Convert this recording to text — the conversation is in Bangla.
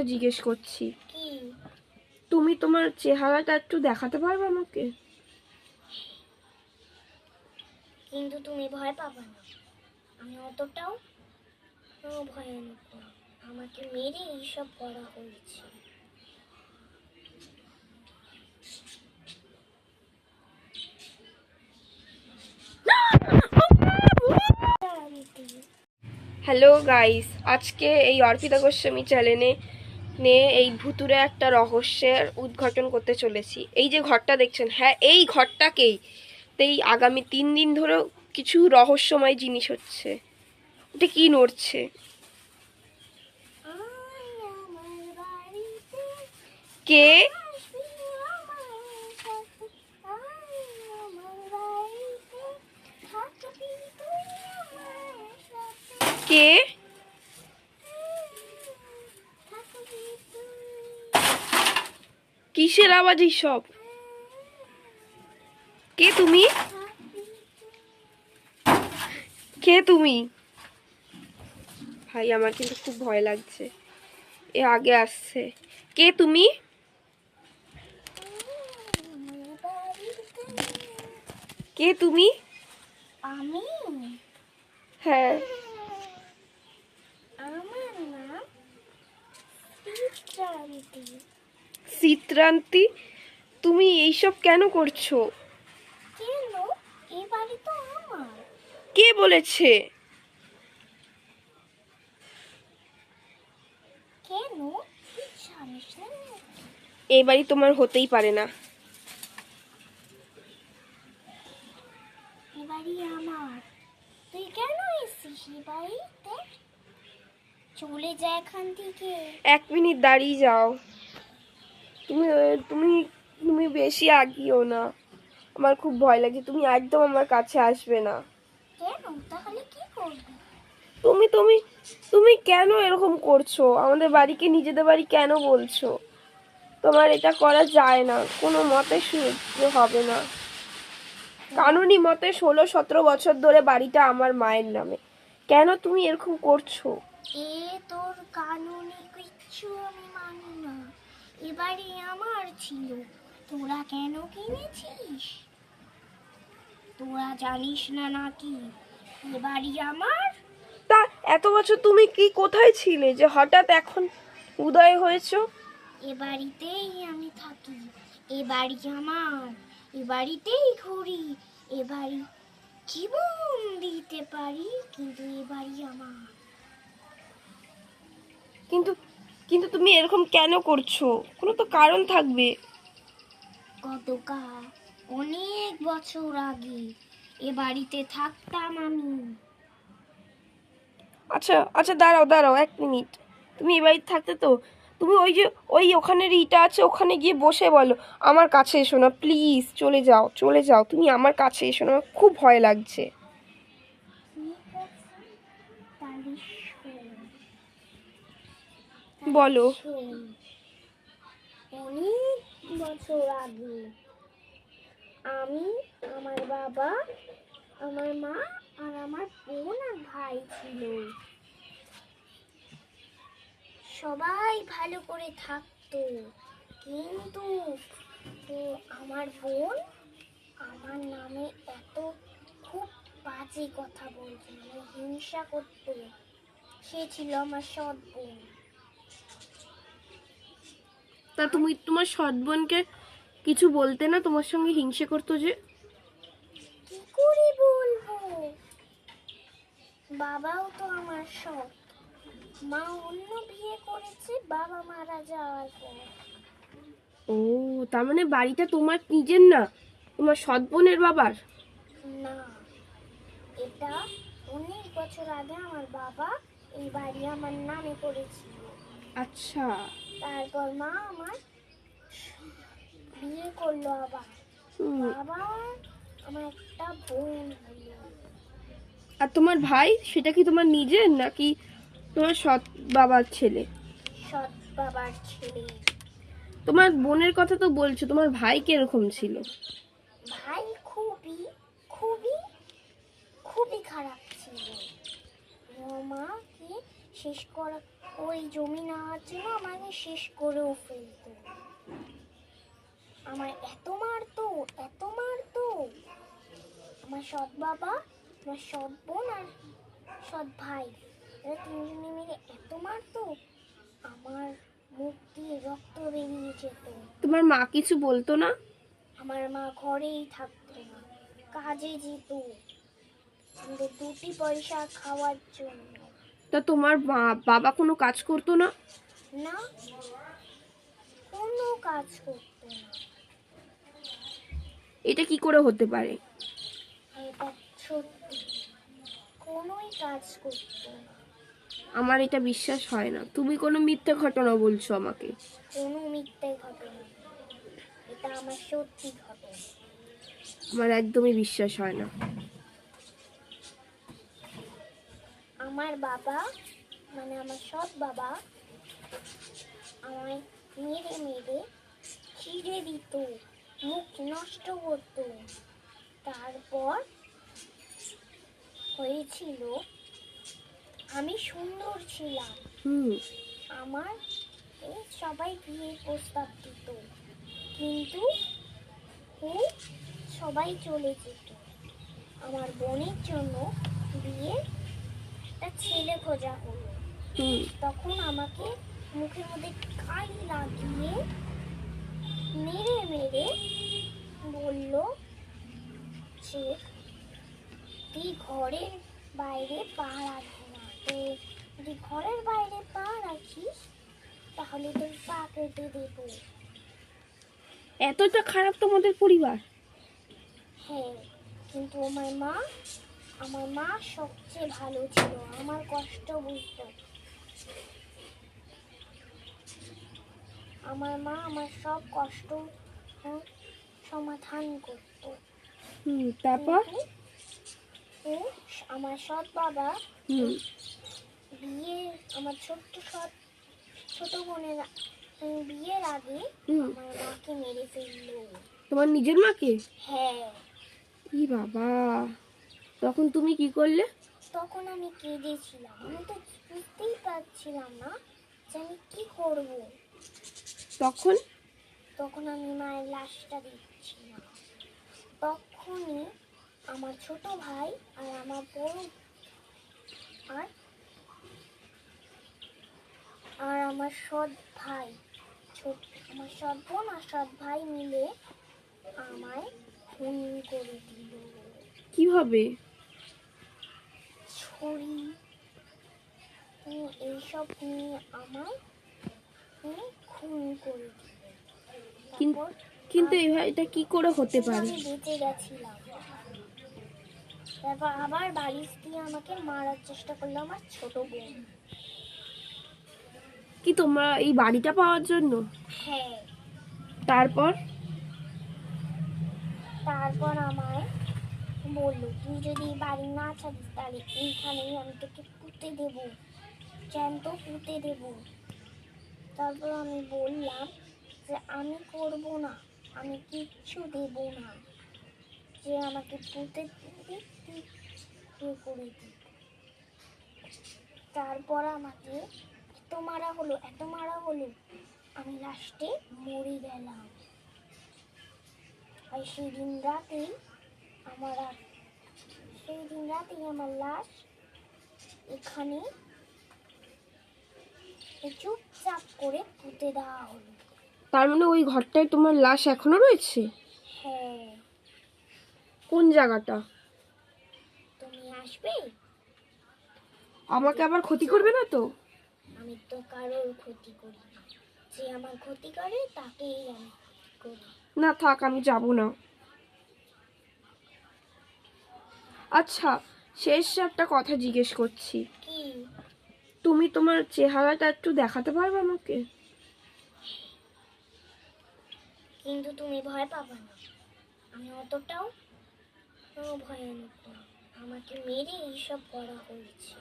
কথা জিজ্ঞেস করছি। তুমি তোমার চেহারাটা একটু দেখাতে পারবে আমাকে? কিন্তু তুমি ভয় পাবা না। আমি অতটাও ভয়ানক না। আমাকে মেরে এইসব করা হয়েছে। হ্যালো গাইস আজকে এই অর্পিতা গোস্বামী চ্যানেলে নিয়ে এই ভুতুরে একটা রহস্যের উদ্ঘাটন করতে চলেছি। এই যে ঘরটা দেখছেন হ্যাঁ এই ঘরটাকেই তেই আগামী তিন দিন ধরেও কিছু রহস্যময় জিনিস হচ্ছে। এটা কি নড়ছে? কে? কে আমার কাছে। আয় আমার বাড়িতে থাকবি তুই আমার সাথে। কে থাকবি তুই। কিসের আওয়াজ সব কে তুমি? কে তুমি? ভাই আমার কিন্তু খুব ভয় লাগছে। এ আগে আসছে। কে তুমি? কে তুমি? আমি? হ্যাঁ। আমার নাম চিত্রান্তি তুমি এইসব কেন করছ? কে বলেছে? এই বাড়ি তোমার হতেই পারে না। বাড়ি আমার। তুই কেন এসেছিস বাড়িতে? চলে যা এখান থেকে। এক মিনিট দাঁড়িয়ে যাও। তুমি তুমি তুমি বেশি আগিও না। আমার খুব ভয় লাগছে তুমি একদম আমার কাছে আসবে না। তুমি তুমি তুমি কেন এরকম করছ? আমাদের বাড়িকে নিজেদের বাড়ি কেন বলছো? তোমার এটা করা যায় না। কোনো মতে হবে না। কানুনি মতে ষোলো সতেরো বছর ধরে বাড়িটা আমার মায়ের নামে। কেন তুমি এরকম করছ? এ তোর কানুনি কিচ্ছু আমি মানি না। এ বাড়ি আমার ছিল। তোরা কেন কিনেছিস? তোরা জানিস না নাকি এ বাড়ি আমার? তা এত বছর তুমি কি কোথায় ছিলে যে হঠাৎ এখন উদয় হয়েছো? এ বাড়িতেই আমি থাকি এ বাড়ি আমার এ বাড়িতেই ঘুরি এ বাড়ি জীবন দিতে পারি কিন্তু এ বাড়ি আমার। কিন্তু কিন্তু তুমি এরকম কেন করছ? কোনো তো কারণ থাকবে। গতকাল অনেক বছর আগে এ বাড়িতে থাকতাম আমি। আচ্ছা আচ্ছা দাঁড়াও দাঁড়াও এক মিনিট। তুমি এ বাড়িতে থাকতে তো তুমি ওই যে ওই ওখানে ইটা আছে ওখানে গিয়ে বসে বলো। আমার কাছে এসো না প্লিজ চলে যাও চলে যাও। তুমি আমার কাছে এসো না আমার খুব ভয় লাগছে ঠিক আছে তাহলে শোন। বলো। অনেক বছর আগে আমি, আমার বাবা, আমার মা আর আমার বোন আর ভাই ছিল। সবাই ভালো করে থাকতো, কিন্তু তো আমার বোন আমার নামে এত খুব বাজে কথা বলতো মানে হিংসা করতো। সে ছিল আমার সৎ বোন। তা তুমি তোমার সৎ বোনকে কিছু বলতে না? তোমার সঙ্গে হিংসে করতো যে? কি করে বলব? বাবাও তো আমার সৎ। মা অন্য বিয়ে করেছে বাবা মারা যাওয়ার পর। ও তার মানে বাড়িটা তোমার নিজের না? তোমার সৎ বোনের বাবার? না এটা অনেক বছর আগে আমার বাবা এই বাড়ি আমার নামে করেছিল। আচ্ছা। তারপর মা আমার বিয়ে করল আবার। আবার আমার একটা বোন হলো। আর তোমার ভাই সেটা কি তোমার নিজের নাকি তোমার সৎ বাবার ছেলে? সৎ বাবার ছেলে। তোমার বোনের কথা তো বলছো তোমার ভাই কীরকম ছিল? ভাই খুবই খুবই খুবই খারাপ ছিল। ও মাকে শেষ করা ওই জমি নেওয়ার জন্য আমাকে শেষ করেও ফেলতো। আমার এত মারতো এত মারতো। আমার সৎ বাবা আমার সৎ বোন আর সৎ ভাই এরা তিনজনে মিলে এত মারতো আমার মুখ দিয়ে রক্ত বেরিয়ে যেত। তোমার মা কিছু বলতো না? আমার মা ঘরেই থাকতো না কাজে যেত। আমাদের দুটি পয়সা খাওয়ার জন্য। তা তোমার বাবা কোনো কাজ করতো না? না কোনো কাজ করতো না। এটা কি করে হতে পারে? এটা সত্যি কোনোই কাজ করতো না। আমার এটা বিশ্বাস হয় না। তুমি কোনো মিথ্যে ঘটনা বলছো আমাকে। কোনো মিথ্যে ঘটনা এটা আমার সত্যি ঘটনা। আমার একদমই বিশ্বাস হয় না। আমার বাবা মানে আমার সৎ বাবা আমায় মেরে মেরে ছিঁড়ে দিত মুখ নষ্ট করতো। তারপর হয়েছিল আমি সুন্দর ছিলাম। আমার সবাই বিয়ের প্রস্তাব দিত কিন্তু ও সবাই চলে যেত। আমার বোনের জন্য বিয়ে একটা ছেলে খোঁজা হলো। তখন আমাকে মুখের মধ্যে কালি লাগিয়ে মেরে মেরে বলল যে তুই ঘরের বাইরে পা রাখবি না। তো যদি ঘরের বাইরে পা রাখিস তাহলে তোর পা কেটে দেবো। এতটা খারাপ তোমাদের পরিবার? হ্যাঁ কিন্তু আমার মা আমার মা সবচেয়ে ভালো ছিল আমার কষ্ট বুঝতো। আমার মা আমার সব কষ্ট হুম, সমাধান করতো। হুম তারপর? আমার সৎ বাবা বিয়ে আমার ছোট্ট সৎ ছোট বোনের বিয়ের আগে আমার মাকে মেরে ফেলল। তোমার নিজের মাকে? হ্যাঁ। কি বাবা। তখন তুমি কি করলে? তখন আমি কেঁদেছিলাম আমি তো বুঝতেই পারছিলাম না যে আমি কি করব। তখন? তখন আমি মায়ের লাশটা দিচ্ছিলাম। তখনই আমার ছোট ভাই আর আমার বড় আর আর আমার সৎ ভাই ছোট আমার সৎ বোন আর সৎ ভাই মিলে আমায় খুন করে দিল। কীভাবে ছড়ি উম, এইসব নিয়ে আমার খুন করে কিন্তু এটা কি করে হতে পারে? আমি বেঁচে গেছিলাম। তারপর আবার বালিশ দিয়ে আমাকে মারার চেষ্টা করল আমার ছোট বোন। কি তোমরা এই বাড়িটা পাওয়ার জন্য? হ্যাঁ। তারপর? তারপর আমায় বলল, তুই যদি বাড়ি না ছাড়িস তাহলে এইখানেই আমি তোকে পুঁতে দেব, জ্যান্ত পুঁতে দেব। তারপর আমি বললাম যে, আমি করব না, আমি কিচ্ছু দেব না। যে আমাকে পুঁতে দিবি করে দিবি তারপর আমাকে, এত মারা হলো, এত মারা হলো, আমি লাস্টে মরে গেলাম। আর সেই দিন রাতেই আমার সেই দিন রাতেই আমার লাশ এখানে চুপচাপ করে পুঁতে দেওয়া হলো। তার মানে ওই ঘরটায় তোমার লাশ এখনও রয়েছে? হ্যাঁ। কোন জায়গাটা? তুমি আসবে? আমাকে আবার ক্ষতি করবে না তো? আমি তো কারোর ক্ষতি করি না। যে আমার ক্ষতি করে তাকেই আমি করি। না থাক আমি যাব না। আচ্ছা শেষ একটা কথা জিজ্ঞেস করছি। কি? তুমি তোমার চেহারাটা একটু দেখাতে পারবে আমাকে? কিন্তু তুমি ভয় পাবে না। আমি অতটাও ভয় আমাকে মেরে এইসব করা হয়েছে।